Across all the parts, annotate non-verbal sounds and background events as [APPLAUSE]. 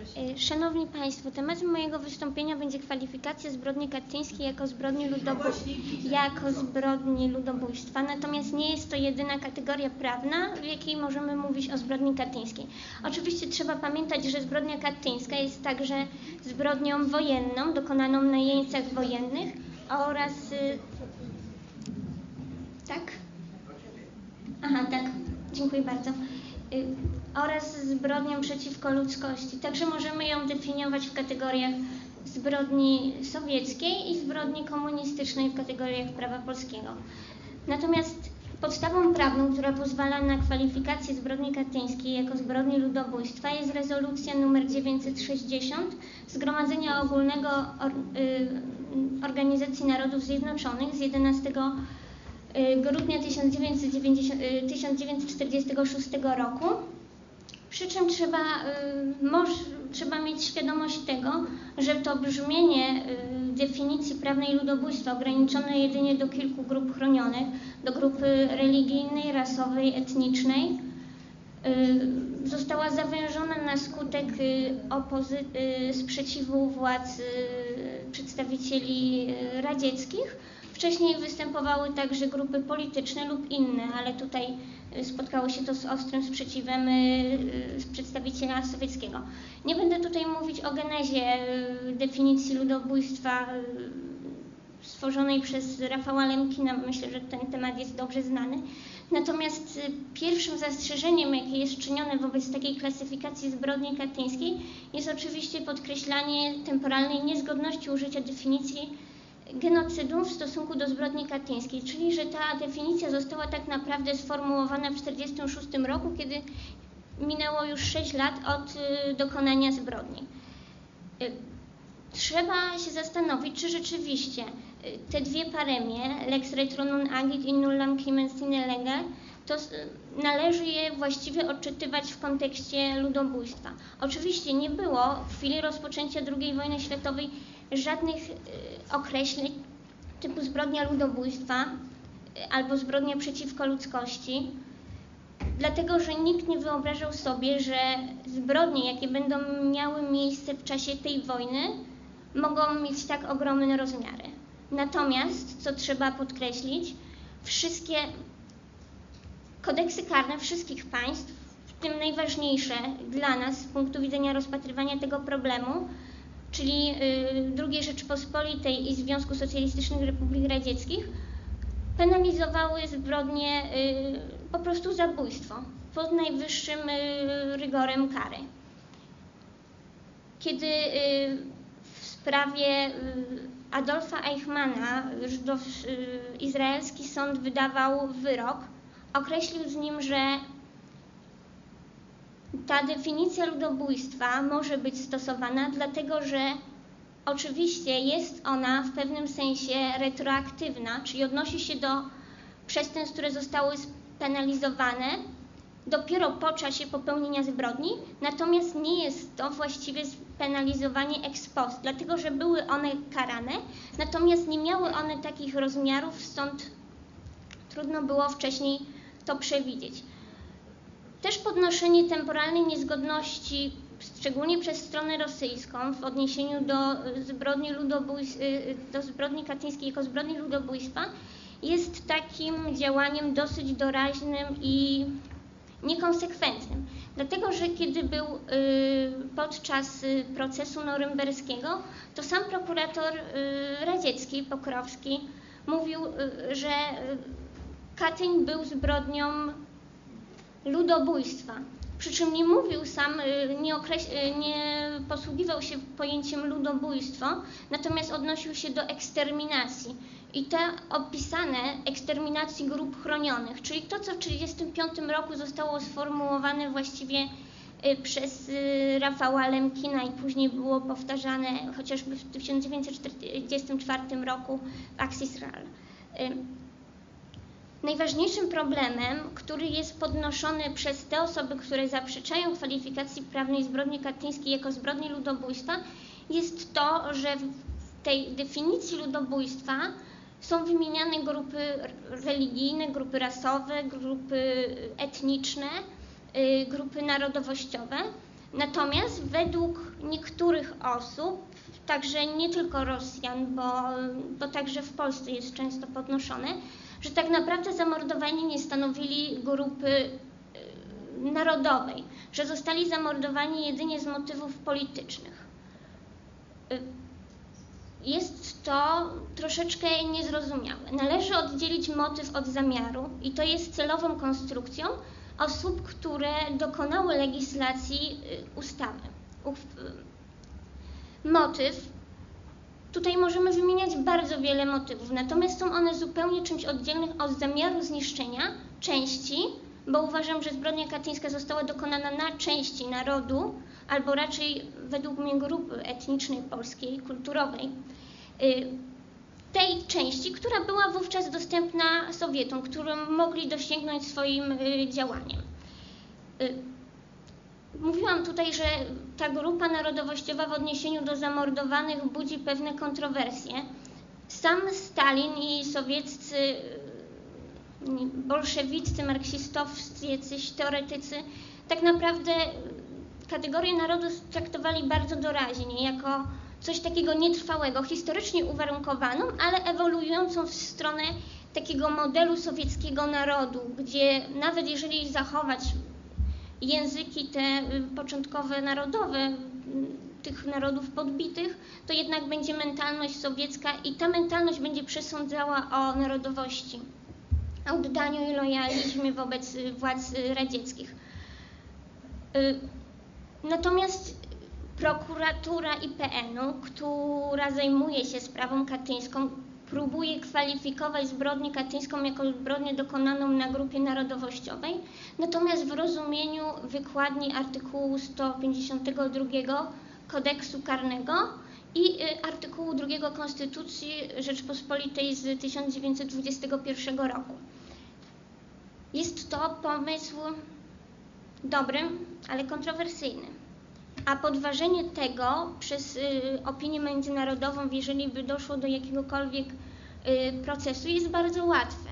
Y, Szanowni Państwo, tematem mojego wystąpienia będzie kwalifikacja zbrodni katyńskiej jako zbrodni, jako zbrodni ludobójstwa, natomiast nie jest to jedyna kategoria prawna, w jakiej możemy mówić o zbrodni katyńskiej. Oczywiście trzeba pamiętać, że zbrodnia katyńska jest także zbrodnią wojenną, dokonaną na jeńcach wojennych oraz... y, Tak? Aha, tak. Dziękuję bardzo. Oraz zbrodnią przeciwko ludzkości. Także możemy ją definiować w kategoriach zbrodni sowieckiej i zbrodni komunistycznej w kategoriach prawa polskiego. Natomiast podstawą prawną, która pozwala na kwalifikację zbrodni katyńskiej jako zbrodni ludobójstwa jest rezolucja nr 960 Zgromadzenia Ogólnego y, Organizacji Narodów Zjednoczonych z 11 y, grudnia 1990, y, 1946 roku. Przy czym trzeba, y, moż, trzeba mieć świadomość tego, że to brzmienie y, definicji prawnej ludobójstwa ograniczone jedynie do kilku grup chronionych, do grupy religijnej, rasowej, etnicznej, y, została zawężona na skutek sprzeciwu władz przedstawicieli radzieckich. Wcześniej występowały także grupy polityczne lub inne, ale tutaj spotkało się to z ostrym sprzeciwem y, y, przedstawiciela sowieckiego. Nie będę tutaj mówić o genezie y, definicji ludobójstwa y, stworzonej przez Rafała Lemkina. Myślę, że ten temat jest dobrze znany. Natomiast y, pierwszym zastrzeżeniem, jakie jest czynione wobec takiej klasyfikacji zbrodni katyńskiej, jest oczywiście podkreślanie temporalnej niezgodności użycia definicji genocydu w stosunku do zbrodni katyńskiej, czyli że ta definicja została tak naprawdę sformułowana w 1946 roku, kiedy minęło już 6 lat od y, dokonania zbrodni. Y, Trzeba się zastanowić, czy rzeczywiście y, te dwie paremie, lex retro non agit in nullam crimen sine lege, to należy je właściwie odczytywać w kontekście ludobójstwa. Oczywiście nie było w chwili rozpoczęcia II wojny światowej żadnych y, określeń typu zbrodnia ludobójstwa y, albo zbrodnia przeciwko ludzkości, dlatego że nikt nie wyobrażał sobie, że zbrodnie, jakie będą miały miejsce w czasie tej wojny, mogą mieć tak ogromne rozmiary. Natomiast, co trzeba podkreślić, wszystkie kodeksy karne wszystkich państw, w tym najważniejsze dla nas z punktu widzenia rozpatrywania tego problemu, czyli y, II Rzeczypospolitej i Związku Socjalistycznych Republik Radzieckich, penalizowały zbrodnie y, po prostu zabójstwo pod najwyższym y, rygorem kary. Kiedy w sprawie Adolfa Eichmana izraelski sąd wydawał wyrok, określił z nim, że ta definicja ludobójstwa może być stosowana, dlatego że oczywiście jest ona w pewnym sensie retroaktywna, czyli odnosi się do przestępstw, które zostały spenalizowane dopiero po czasie popełnienia zbrodni, natomiast nie jest to właściwie spenalizowanie ex post, dlatego że były one karane, natomiast nie miały one takich rozmiarów, stąd trudno było wcześniej to przewidzieć. Też podnoszenie temporalnej niezgodności, szczególnie przez stronę rosyjską w odniesieniu do y, zbrodni, ludobójstw, y, do zbrodni katyńskiej jako zbrodni ludobójstwa jest takim działaniem dosyć doraźnym i niekonsekwentnym. Dlatego, że kiedy był y, podczas y, procesu norymberskiego, to sam prokurator y, radziecki, Pokrowski, mówił, y, że y, Katyń był zbrodnią ludobójstwa. Przy czym nie mówił sam, y, nie, y, nie posługiwał się pojęciem ludobójstwo, natomiast odnosił się do eksterminacji. I te opisane eksterminacji grup chronionych, czyli to, co w 1935 roku zostało sformułowane właściwie y, przez Rafała Lemkina i później było powtarzane chociażby w 1944 roku w Axis-RAL. Najważniejszym problemem, który jest podnoszony przez te osoby, które zaprzeczają kwalifikacji prawnej zbrodni katyńskiej jako zbrodni ludobójstwa, jest to, że w tej definicji ludobójstwa są wymieniane grupy religijne, grupy rasowe, grupy etniczne, y, grupy narodowościowe. Natomiast według niektórych osób, także nie tylko Rosjan, bo, bo także w Polsce jest często podnoszone, że tak naprawdę zamordowani nie stanowili grupy y, narodowej, że zostali zamordowani jedynie z motywów politycznych. Y, jest to troszeczkę niezrozumiałe. Należy oddzielić motyw od zamiaru i to jest celową konstrukcją osób, które dokonały legislacji y, ustawy. Motyw Tutaj możemy wymieniać bardzo wiele motywów, natomiast są one zupełnie czymś oddzielnym od zamiaru zniszczenia części, bo uważam, że zbrodnia katyńska została dokonana na części narodu, albo raczej według mnie grupy etnicznej polskiej, kulturowej, y, tej części, która była wówczas dostępna Sowietom, którą mogli dosięgnąć swoim y, działaniem. Mówiłam tutaj, że ta grupa narodowościowa w odniesieniu do zamordowanych budzi pewne kontrowersje. Sam Stalin i sowieccy, bolszewiccy, marksistowscy, jacyś teoretycy tak naprawdę kategorię narodu traktowali bardzo doraźnie, jako coś takiego nietrwałego, historycznie uwarunkowaną, ale ewoluującą w stronę takiego modelu sowieckiego narodu, gdzie nawet jeżeli zachować języki te y, początkowe narodowe y, tych narodów podbitych, to jednak będzie mentalność sowiecka i ta mentalność będzie przesądzała o narodowości, oddaniu i lojalizmie wobec y, władz radzieckich. Natomiast prokuratura IPN-u, która zajmuje się sprawą katyńską, próbuje kwalifikować zbrodnię katyńską jako zbrodnię dokonaną na grupie narodowościowej, natomiast w rozumieniu wykładni artykułu 152 kodeksu karnego i y, artykułu 2 Konstytucji Rzeczpospolitej z 1921 roku. Jest to pomysł dobry, ale kontrowersyjny. A podważenie tego przez y, opinię międzynarodową, jeżeli by doszło do jakiegokolwiek y, procesu, jest bardzo łatwe.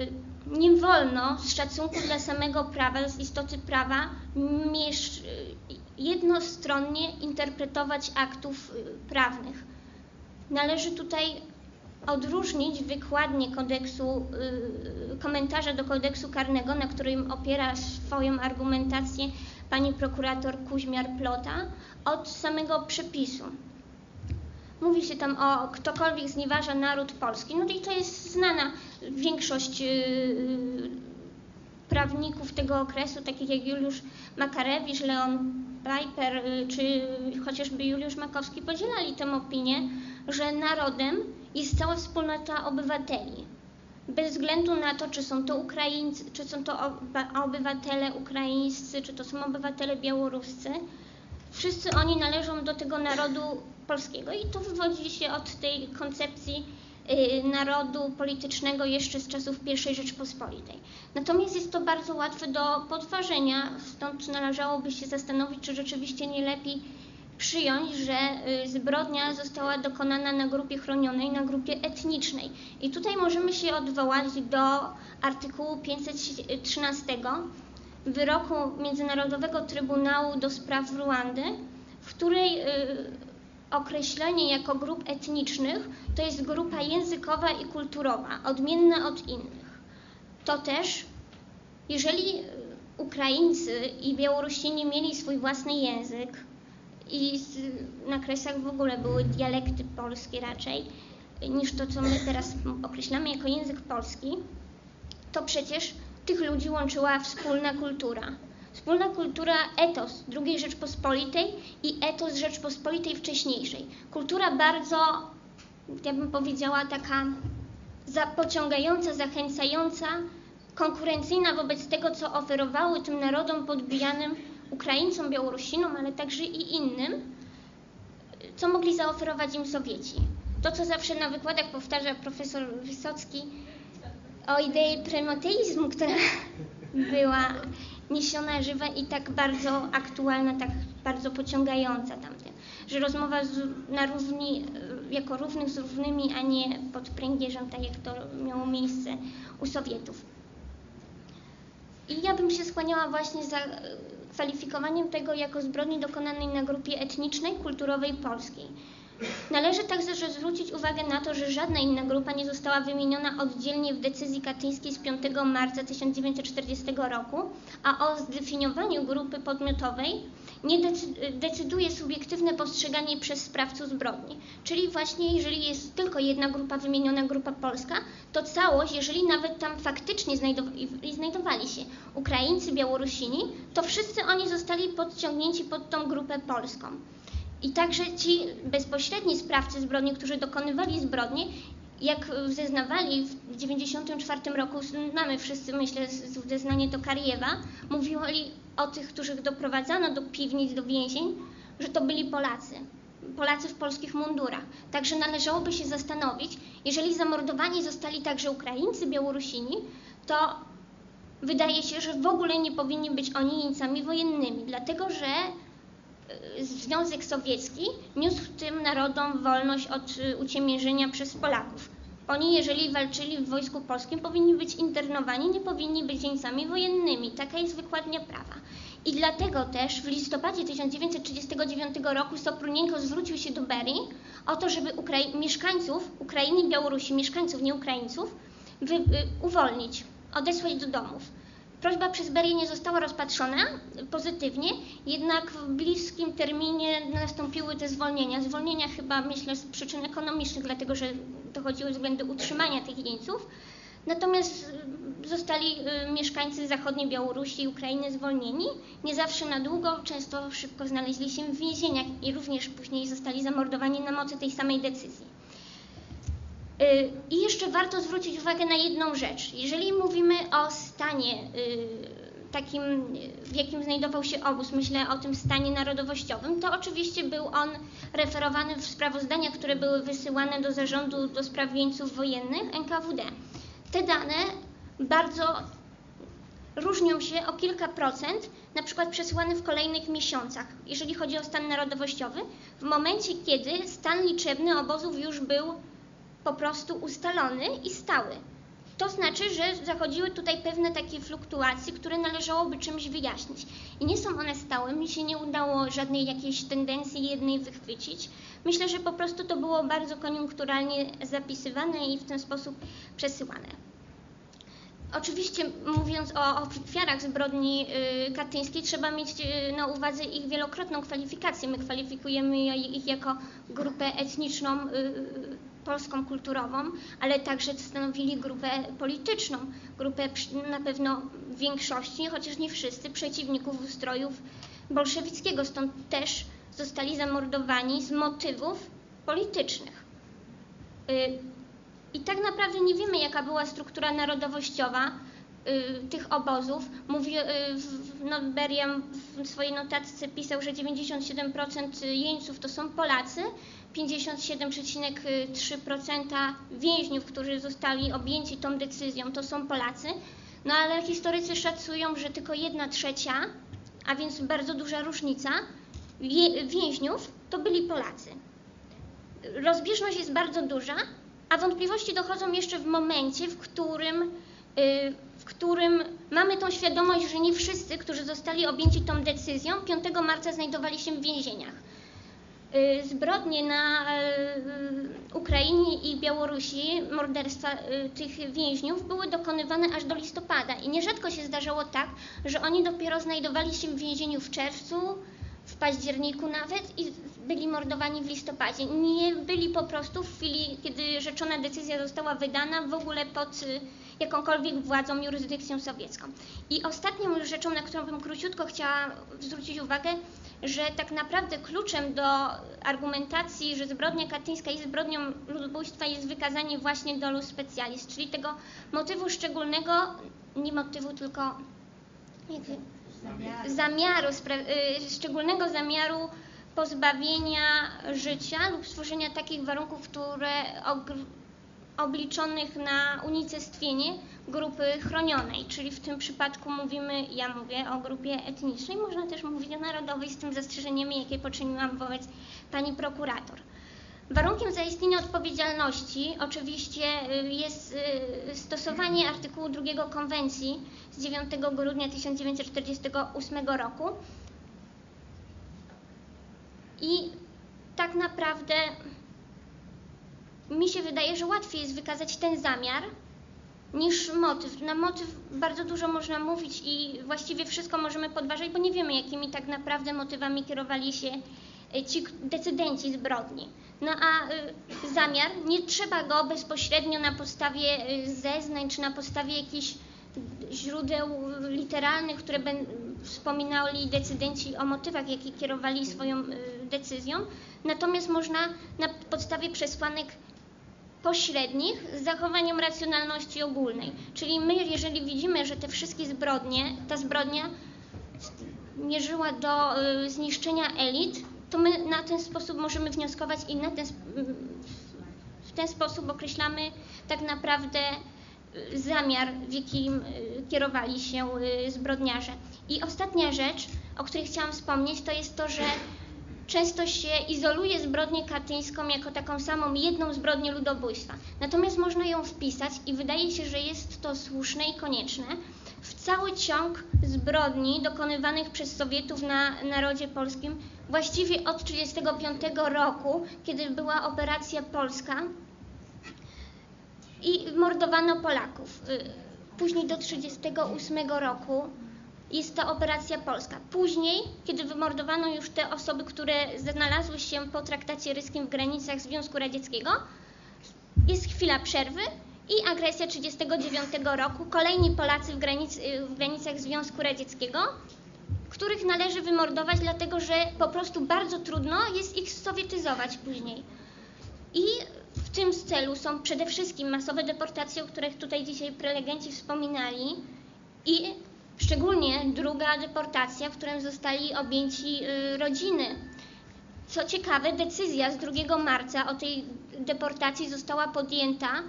Y, nie wolno z szacunku dla samego prawa, z istoty prawa, jednostronnie interpretować aktów prawnych. Należy tutaj odróżnić wykładnię kodeksu, komentarza do kodeksu karnego, na którym opiera swoją argumentację pani prokurator Kuźmiar-Plota od samego przepisu. Mówi się tam o ktokolwiek znieważa naród polski. No i to jest znana większość yy, prawników tego okresu, takich jak Juliusz Makarewicz, Leon Piper yy, czy chociażby Juliusz Makowski podzielali tę opinię, że narodem jest cała wspólnota obywateli bez względu na to, czy są to Ukraińcy, czy są to obywatele ukraińscy, czy to są obywatele białoruscy, wszyscy oni należą do tego narodu polskiego i to wywodzi się od tej koncepcji y, narodu politycznego jeszcze z czasów I Rzeczpospolitej. Natomiast jest to bardzo łatwe do podważenia, stąd należałoby się zastanowić, czy rzeczywiście nie lepiej przyjąć, że y, zbrodnia została dokonana na grupie chronionej, na grupie etnicznej. I tutaj możemy się odwołać do artykułu 513 wyroku Międzynarodowego Trybunału do Spraw Ruandy, w której y, określenie jako grup etnicznych to jest grupa językowa i kulturowa, odmienna od innych. To też, jeżeli y, Ukraińcy i Białorusini mieli swój własny język, i na Kresach w ogóle były dialekty polskie raczej niż to, co my teraz określamy jako język polski, to przecież tych ludzi łączyła wspólna kultura. Wspólna kultura etos II Rzeczpospolitej i etos Rzeczpospolitej wcześniejszej. Kultura bardzo, ja bym powiedziała, taka pociągająca, zachęcająca, konkurencyjna wobec tego, co oferowały tym narodom podbijanym Ukraińcom, Białorusinom, ale także i innym, co mogli zaoferować im Sowieci. To, co zawsze na wykładach powtarza profesor Wysocki o idei premoteizmu, która [LAUGHS] była niesiona żywa i tak bardzo aktualna, tak bardzo pociągająca tamten. Że rozmowa z, na równi, jako równych z równymi, a nie pod pręgierzem, tak jak to miało miejsce u Sowietów. I ja bym się skłaniała właśnie za kwalifikowaniem tego jako zbrodni dokonanej na grupie etnicznej, kulturowej polskiej. Należy także zwrócić uwagę na to, że żadna inna grupa nie została wymieniona oddzielnie w decyzji katyńskiej z 5 marca 1940 roku, a o zdefiniowaniu grupy podmiotowej nie decyduje subiektywne postrzeganie przez sprawców zbrodni. Czyli właśnie jeżeli jest tylko jedna grupa wymieniona, grupa polska, to całość, jeżeli nawet tam faktycznie znajdowali się Ukraińcy, Białorusini, to wszyscy oni zostali podciągnięci pod tą grupę polską. I także ci bezpośredni sprawcy zbrodni, którzy dokonywali zbrodni, jak zeznawali w 1994 roku, mamy wszyscy, myślę, zeznanie to Kariewa, mówili o tych, których doprowadzano do piwnic, do więzień, że to byli Polacy. Polacy w polskich mundurach. Także należałoby się zastanowić, jeżeli zamordowani zostali także Ukraińcy, Białorusini, to wydaje się, że w ogóle nie powinni być oni jeńcami wojennymi, dlatego że Związek Sowiecki niósł tym narodom wolność od y, uciemiężenia przez Polaków. Oni, jeżeli walczyli w wojsku polskim, powinni być internowani, nie powinni być jeńcami wojennymi. Taka jest wykładnia prawa. I dlatego też w listopadzie 1939 roku Soprunienko zwrócił się do Berii o to, żeby mieszkańców Ukrainy i Białorusi, mieszkańców, nie Ukraińców, y, uwolnić, odesłać do domów. Prośba przez Berię nie została rozpatrzona pozytywnie, jednak w bliskim terminie nastąpiły te zwolnienia. Zwolnienia chyba myślę z przyczyn ekonomicznych, dlatego że dochodziły względy utrzymania tych jeńców. Natomiast y, zostali y, mieszkańcy zachodniej Białorusi i Ukrainy zwolnieni, nie zawsze na długo, często szybko znaleźli się w więzieniach i również później zostali zamordowani na mocy tej samej decyzji. Y, I jeszcze warto zwrócić uwagę na jedną rzecz. Jeżeli mówimy o stanie y, takim, w jakim znajdował się obóz, myślę o tym stanie narodowościowym, to oczywiście był on referowany w sprawozdaniach, które były wysyłane do zarządu do spraw wojennych NKWD. Te dane bardzo różnią się o kilka procent, na przykład przesyłane w kolejnych miesiącach, jeżeli chodzi o stan narodowościowy, w momencie kiedy stan liczebny obozów już był po prostu ustalony i stały. To znaczy, że zachodziły tutaj pewne takie fluktuacje, które należałoby czymś wyjaśnić. I nie są one stałe, mi się nie udało żadnej jakiejś tendencji jednej wychwycić. Myślę, że po prostu to było bardzo koniunkturalnie zapisywane i w ten sposób przesyłane. Oczywiście mówiąc o ofiarach zbrodni y, katyńskiej trzeba mieć y, na uwadze ich wielokrotną kwalifikację. My kwalifikujemy ich jako grupę etniczną y, polską kulturową, ale także stanowili grupę polityczną, grupę na pewno większości, chociaż nie wszyscy, przeciwników ustrojów bolszewickiego. Stąd też zostali zamordowani z motywów politycznych. Y, I tak naprawdę nie wiemy, jaka była struktura narodowościowa y, tych obozów. Mówi, y, no, Beriam w swojej notatce pisał, że 97% jeńców to są Polacy, 57,3% więźniów, którzy zostali objęci tą decyzją, to są Polacy. No ale historycy szacują, że tylko jedna trzecia, a więc bardzo duża różnica, więźniów to byli Polacy. Rozbieżność jest bardzo duża, a wątpliwości dochodzą jeszcze w momencie, w którym, y, w którym mamy tą świadomość, że nie wszyscy, którzy zostali objęci tą decyzją, 5 marca znajdowali się w więzieniach. Y, zbrodnie na y, Ukrainie i Białorusi, morderstwa y, tych więźniów były dokonywane aż do listopada i nierzadko się zdarzało tak, że oni dopiero znajdowali się w więzieniu w czerwcu, w październiku nawet i byli mordowani w listopadzie. Nie byli po prostu w chwili, kiedy rzeczona decyzja została wydana w ogóle pod jakąkolwiek władzą, jurysdykcją sowiecką. I ostatnią rzeczą, na którą bym króciutko chciała zwrócić uwagę, że tak naprawdę kluczem do argumentacji, że zbrodnia katyńska jest zbrodnią ludobójstwa jest wykazanie właśnie dolus specialis, czyli tego motywu szczególnego, nie motywu, tylko zamiaru, zamiaru y, szczególnego zamiaru pozbawienia życia lub stworzenia takich warunków, które obliczonych na unicestwienie grupy chronionej, czyli w tym przypadku mówimy, ja mówię o grupie etnicznej, można też mówić o narodowej z tym zastrzeżeniami, jakie poczyniłam wobec pani prokurator. Warunkiem zaistnienia odpowiedzialności oczywiście y, jest y, stosowanie artykułu 2 konwencji z 9 grudnia 1948 roku. I tak naprawdę mi się wydaje, że łatwiej jest wykazać ten zamiar niż motyw. Na motyw bardzo dużo można mówić i właściwie wszystko możemy podważać, bo nie wiemy, jakimi tak naprawdę motywami kierowali się y, ci decydenci zbrodni. No a y, zamiar, nie trzeba go bezpośrednio na podstawie y, zeznań czy na podstawie jakichś źródeł literalnych, które ben, wspominali decydenci o motywach, jakie kierowali swoją decyzją. Natomiast można na podstawie przesłanek pośrednich z zachowaniem racjonalności ogólnej. Czyli my, jeżeli widzimy, że te wszystkie zbrodnie, ta zbrodnia mierzyła do y, zniszczenia elit, to my na ten sposób możemy wnioskować i na ten, w ten sposób określamy tak naprawdę y, zamiar, w jakim y, kierowali się zbrodniarze. I ostatnia rzecz, o której chciałam wspomnieć, to jest to, że często się izoluje zbrodnię katyńską jako taką samą jedną zbrodnię ludobójstwa. Natomiast można ją wpisać i wydaje się, że jest to słuszne i konieczne w cały ciąg zbrodni dokonywanych przez Sowietów na narodzie polskim właściwie od 1935 roku, kiedy była operacja polska i mordowano Polaków. Y, później do 1938 roku jest to operacja polska. Później, kiedy wymordowano już te osoby, które znalazły się po traktacie ryskim w granicach Związku Radzieckiego, jest chwila przerwy i agresja 1939 roku. Kolejni Polacy w, granic, w granicach Związku Radzieckiego, których należy wymordować, dlatego że po prostu bardzo trudno jest ich sowietyzować później. I w tym celu są przede wszystkim masowe deportacje, o których tutaj dzisiaj prelegenci wspominali i Szczególnie druga deportacja, w którym zostali objęci y, rodziny. Co ciekawe, decyzja z 2 marca o tej deportacji została podjęta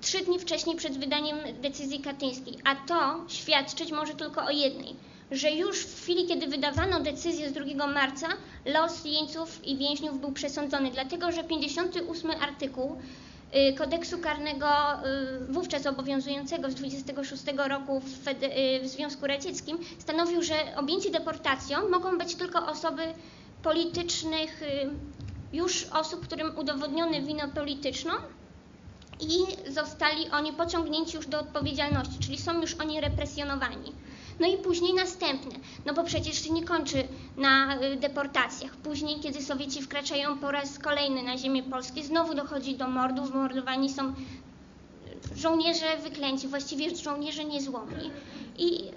trzy dni wcześniej przed wydaniem decyzji katyńskiej, a to świadczyć może tylko o jednej, że już w chwili, kiedy wydawano decyzję z 2 marca, los jeńców i więźniów był przesądzony, dlatego że 58 artykuł kodeksu karnego y, wówczas obowiązującego z 26 roku w, y, w Związku Radzieckim stanowił, że objęci deportacją mogą być tylko osoby politycznych, już osób, którym udowodniono winę polityczną i zostali oni pociągnięci już do odpowiedzialności, czyli są już oni represjonowani. No i później następne, no bo przecież nie kończy na y, deportacjach. Później, kiedy Sowieci wkraczają po raz kolejny na ziemię polskie, znowu dochodzi do mordów, mordowani są żołnierze wyklęci, właściwie żołnierze niezłomni. I y,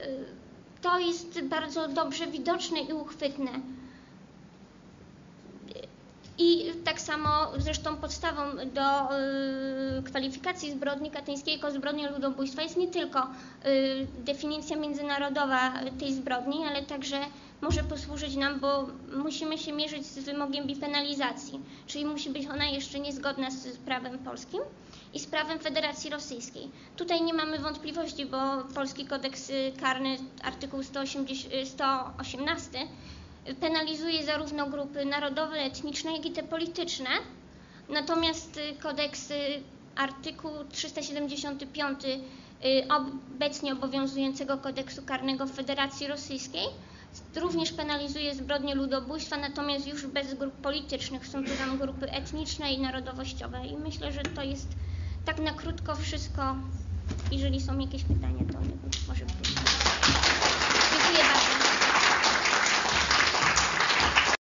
to jest bardzo dobrze widoczne i uchwytne i tak samo zresztą podstawą do y, kwalifikacji zbrodni katyńskiej jako zbrodni ludobójstwa jest nie tylko y, definicja międzynarodowa tej zbrodni, ale także może posłużyć nam, bo musimy się mierzyć z wymogiem bipenalizacji, czyli musi być ona jeszcze niezgodna z prawem polskim i z prawem Federacji Rosyjskiej. Tutaj nie mamy wątpliwości, bo polski kodeks karny, artykuł 180, 118 penalizuje zarówno grupy narodowe, etniczne, jak i te polityczne. Natomiast y, kodeks y, artykuł 375 y, obecnie obowiązującego kodeksu karnego w Federacji Rosyjskiej również penalizuje zbrodnie ludobójstwa, natomiast już bez grup politycznych. Są to tam grupy etniczne i narodowościowe. I myślę, że to jest tak na krótko wszystko. Jeżeli są jakieś pytania, to